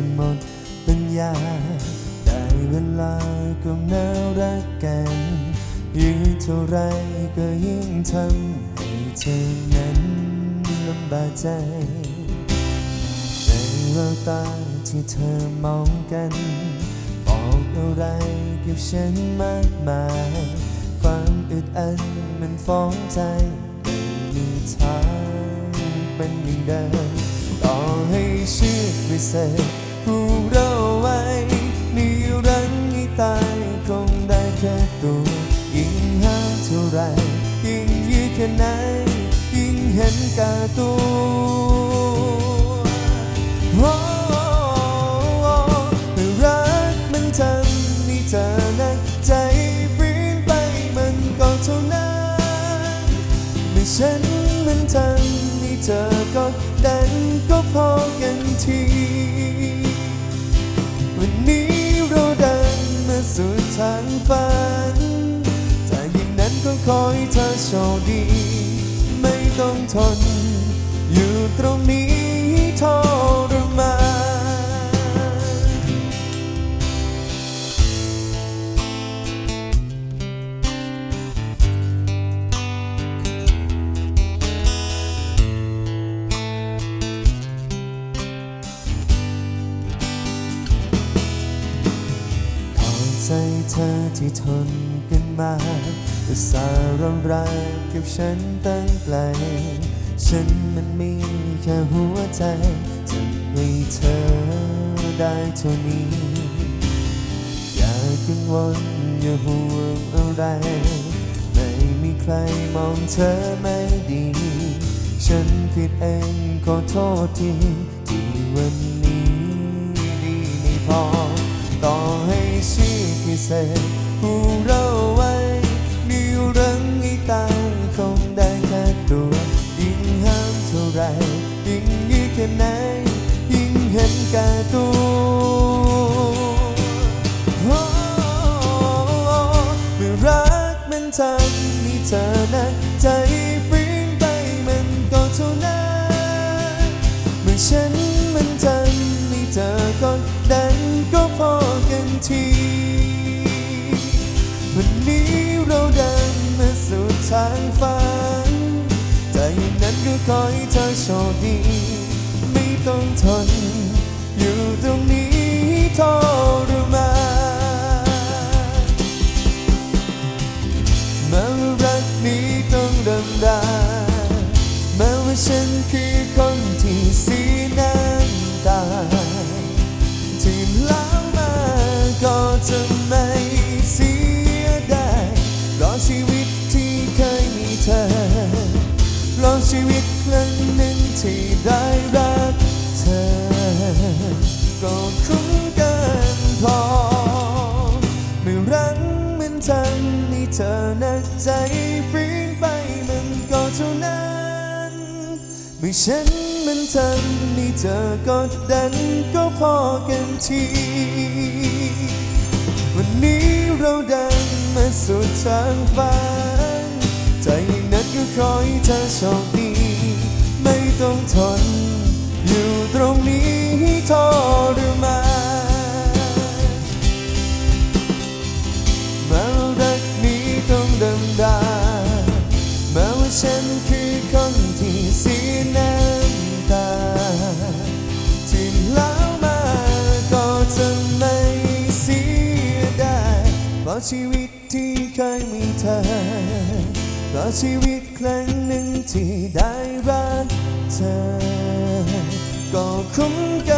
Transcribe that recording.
จนหมดปัญญาได้เวลาก็น่ารักกันยิ่งเท่าไรก็ยิ่งทำให้เธอนั้นลำบากใจในแววตาที่เธอมองกันบอกอะไรกับฉันมากมายความอึดอัดมันฟ้องใจไม่มีทางเป็นอย่างเดิมต่อให้เชื่อวิเศษ ผูกเราไว้นิรันดร์ให้ตายคงได้แค่ตัวยิ่งห้ามเท่าไรยิ่งยืดแค่ไหนยิ่งเห็นกาตัวโอ้เมรักมันทำให้เธอนักใจเปลี่ยนไปมันก็เท่านั้นเมื่อฉันมันทำให้เธอกดดันก็พอกันที วันนี้เรา ใจเธอที่ทนกันมาอุตส่าห์รำรากับฉันตั้งไกล ฉันมันมีแค่หัวใจจะให้เธอได้เท่านี้ อย่ากังวลอย่าห่วงอะไร ไม่มีใครมองเธอไม่ดี ฉันผิดเองขอโทษทีที่วันนี้ดีไม่พอ เศษผู้เราไว้นิรันดร์ให้ตายคงได้แค่ตัวยิ่งห้ามเท่าไรยิ่งยืดแค่ไหนยิ่งเห็นแก่ตัวเมื่อรักมันทำให้เธอนักใจปริ้นไปมันก็เท่านั้นเมื่อฉันมันทำให้เธอกดดันก็พอกันทีางฝันแต่อย่างนั้นก็ขอให้เธอโชคดี ไม่ต้องทน อยู่ตรงนี้ทรมานแม้ว่ารักนี้ต้องดำดาแม้ว่าฉันคือคนที่เสีย ใจฝืนไปมันก็เท่านั้นเมื่อฉันมันทำให้เธอกดดันก็พอกันที วันนี้เราดินมาสู่ทางฝันใจนั้นก็ขอให้เธอโชคดี ไม่ต้องทน อยู่ตรงนี้ทรมานะชีวิตที่เคยมีเธอ เพราะชีวิตครั้งหนึ่งที่ได้รักเธอ ก็คุ้มกัน